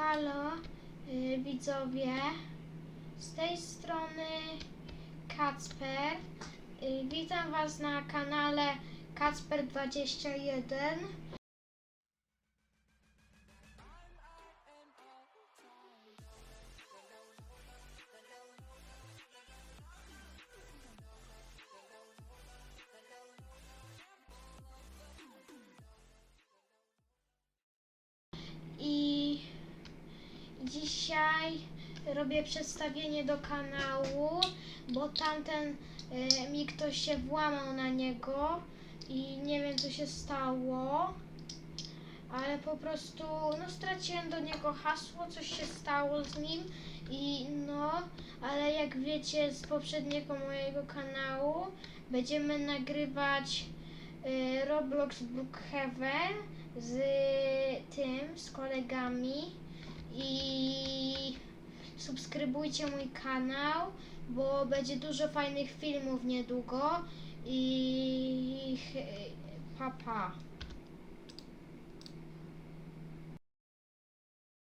Halo, y, widzowie. Z tej strony Kacper. Y, witam Was na kanale Kacper21. Dzisiaj robię przedstawienie do kanału, bo tamten y, mi ktoś się włamał na niego i nie wiem co się stało. Ale po prostu no straciłem do niego hasło, coś się stało z nim i no, ale jak wiecie z poprzedniego mojego kanału będziemy nagrywać y, Roblox Brookhaven z tym, z kolegami i subskrybujcie mój kanał, bo będzie dużo fajnych filmów niedługo i papa. Pa.